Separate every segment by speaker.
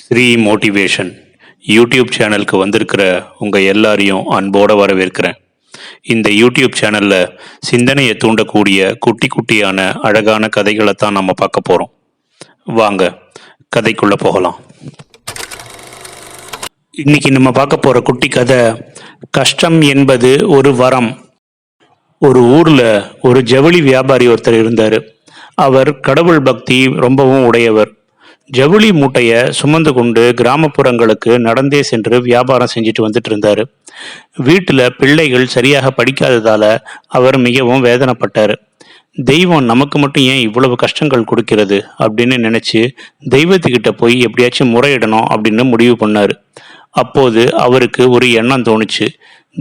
Speaker 1: Sri motivation YouTube சேனலுக்கு வந்திருக்கிற உங்கள் எல்லாரையும் அன்போடு வரவேற்கிறேன். இந்த யூடியூப் சேனலில் சிந்தனையை தூண்டக்கூடிய குட்டி குட்டியான அழகான கதைகளை தான் நம்ம பார்க்க போகிறோம் வாங்க கதைக்குள்ளே போகலாம். இன்னைக்கு நம்ம பார்க்க போகிற குட்டி கதை கஷ்டம் என்பது ஒரு வரம். ஒரு ஊரில் ஒரு ஜவுளி வியாபாரி ஒருத்தர் இருந்தார். அவர் கடவுள் பக்தி ரொம்பவும் உடையவர். ஜவுளி மூட்டையை சுமந்து கொண்டு கிராமப்புறங்களுக்கு நடந்தே சென்று வியாபாரம் செஞ்சுட்டு வந்துட்டு இருந்தார். வீட்டில் பிள்ளைகள் சரியாக படிக்காததால் அவர் மிகவும் வேதனைப்பட்டார். தெய்வம் நமக்கு மட்டும் ஏன் இவ்வளவு கஷ்டங்கள் கொடுக்கிறது? அப்படின்னு நினச்சி தெய்வத்துக்கிட்ட போய் எப்படியாச்சும் முறையிடணும் அப்படின்னு முடிவு பண்ணார். அப்போது அவருக்கு ஒரு எண்ணம் தோணுச்சு.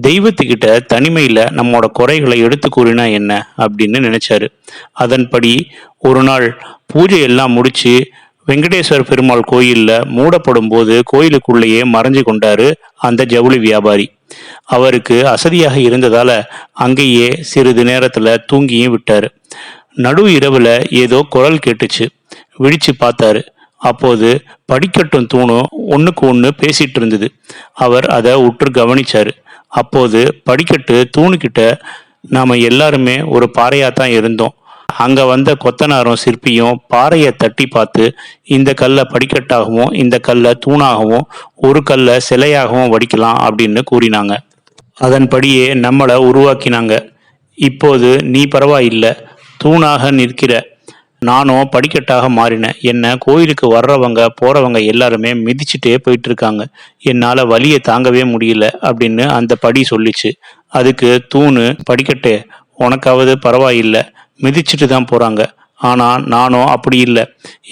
Speaker 1: தெய்வத்துக்கிட்ட தனிமையில் நம்மோட குறைகளை எடுத்து கூறினா என்ன? அப்படின்னு நினைச்சாரு. அதன்படி ஒரு நாள் பூஜை எல்லாம் முடிச்சு வெங்கடேஸ்வர பெருமாள் கோயிலில் மூடப்படும் போது கோயிலுக்குள்ளேயே மறைஞ்சு கொண்டாரு அந்த ஜவுளி வியாபாரி. அவருக்கு அசதியாக இருந்ததால அங்கேயே சிறிது நேரத்தில் தூங்கியும் விட்டாரு. நடு இரவில் ஏதோ குரல் கேட்டுச்சு. விழிச்சு பார்த்தாரு. அப்போது படிக்கட்டும் தூணும் ஒன்றுக்கு ஒன்று பேசிட்டு இருந்தது. அவர் அதை உற்று கவனிச்சாரு. அப்போது படிக்கட்டு தூணுக்கிட்ட நாம் எல்லாருமே ஒரு பாறையாக தான் இருந்தோம். அங்க வந்த கொத்தனாரும் சிற்பியும் பாறையை தட்டி பார்த்து இந்த கல்லை படிக்கட்டாகவும் இந்த கல்லை தூணாகவும் ஒரு கல்லை சிலையாகவும் வடிக்கலாம் அப்படின்னு கூறினாங்க. அதன்படியே நம்மளை உருவாக்கினாங்க. இப்போது நீ பரவாயில்லை தூணாக நிற்கிற. நானும் படிக்கட்டாக மாறினேன் என்ன கோயிலுக்கு வர்றவங்க போறவங்க எல்லாருமே மிதிச்சுட்டே போயிட்டு இருக்காங்க என்னால வலியை தாங்கவே முடியல அப்படின்னு அந்த படி சொல்லிச்சு. அதுக்கு தூணு படிக்கட்டு உனக்காவது பரவாயில்லை. மிதிச்சுட்டு தான் போறாங்க. ஆனா நானும் அப்படி இல்லை.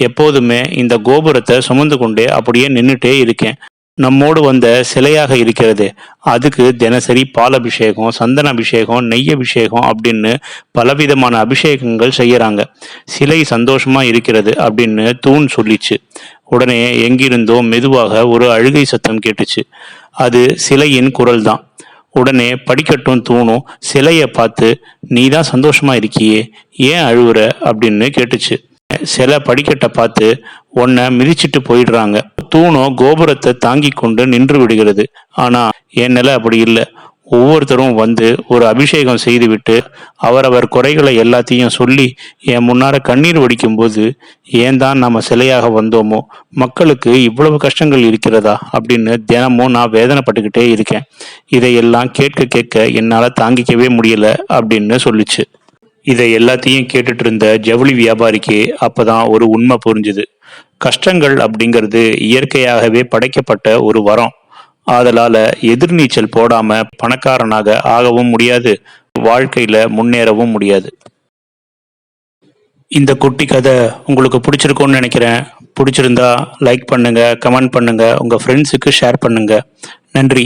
Speaker 1: எப்போதுமே இந்த கோபுரத்தை சுமந்து கொண்டே அப்படியே நின்றுட்டே இருக்கேன். நம்மோடு வந்த சிலையாக இருக்கிறது. அதுக்கு தினசரி பால் அபிஷேகம் சந்தன அபிஷேகம் நெய் அபிஷேகம் அப்படின்னு பலவிதமான அபிஷேகங்கள் செய்யறாங்க. சிலை சந்தோஷமா இருக்கிறது அப்படின்னு தூண் சொல்லிச்சு. உடனே எங்கிருந்தோ மெதுவாக ஒரு அழுகை சத்தம் கேட்டுச்சு. அது சிலையின் குரல் தான் உடனே படிக்கட்டும் தூணும் சிலையை பார்த்து நீ தான் சந்தோஷமா இருக்கியே ஏன் அழுகுற அப்படின்னு கேட்டுச்சு. சிலை படிக்கட்டை பார்த்து உன்னை மிதிச்சிட்டு போயிடுறாங்க. தூணும் கோபுரத்தை தாங்கி கொண்டு நின்று விடுகிறது. ஆனா என் நிலை அப்படி இல்லை. ஒவ்வொருத்தரும் வந்து ஒரு அபிஷேகம் செய்துவிட்டு அவரவர் குறைகளை எல்லாத்தையும் சொல்லி என் முன்னார கண்ணீர் வடிக்கும்போது ஏன் தான் நம்ம சிலையாக வந்தோமோ மக்களுக்கு இவ்வளவு கஷ்டங்கள் இருக்கிறதா அப்படின்னு தினமும் நான் வேதனைப்பட்டுக்கிட்டே இருக்கேன். இதையெல்லாம் கேட்க கேட்க என்னால் தாங்கிக்கவே முடியல அப்படின்னு சொல்லிச்சு. இதை எல்லாத்தையும் கேட்டுட்டு இருந்த ஜவுளி வியாபாரிக்கு அப்பதான் ஒரு உண்மை புரிஞ்சுது. கஷ்டங்கள் அப்படிங்கிறது இயற்கையாகவே படைக்கப்பட்ட ஒரு வரம். ஆதலால எதிர்நீச்சல் போடாம பணக்காரனாக ஆகவும் முடியாது வாழ்க்கையில முன்னேறவும் முடியாது. இந்த குட்டி கதை உங்களுக்கு பிடிச்சிருக்கும்னு நினைக்கிறேன். பிடிச்சிருந்தா லைக் பண்ணுங்க கமெண்ட் பண்ணுங்க உங்க ஃப்ரெண்ட்ஸுக்கு ஷேர் பண்ணுங்க. நன்றி.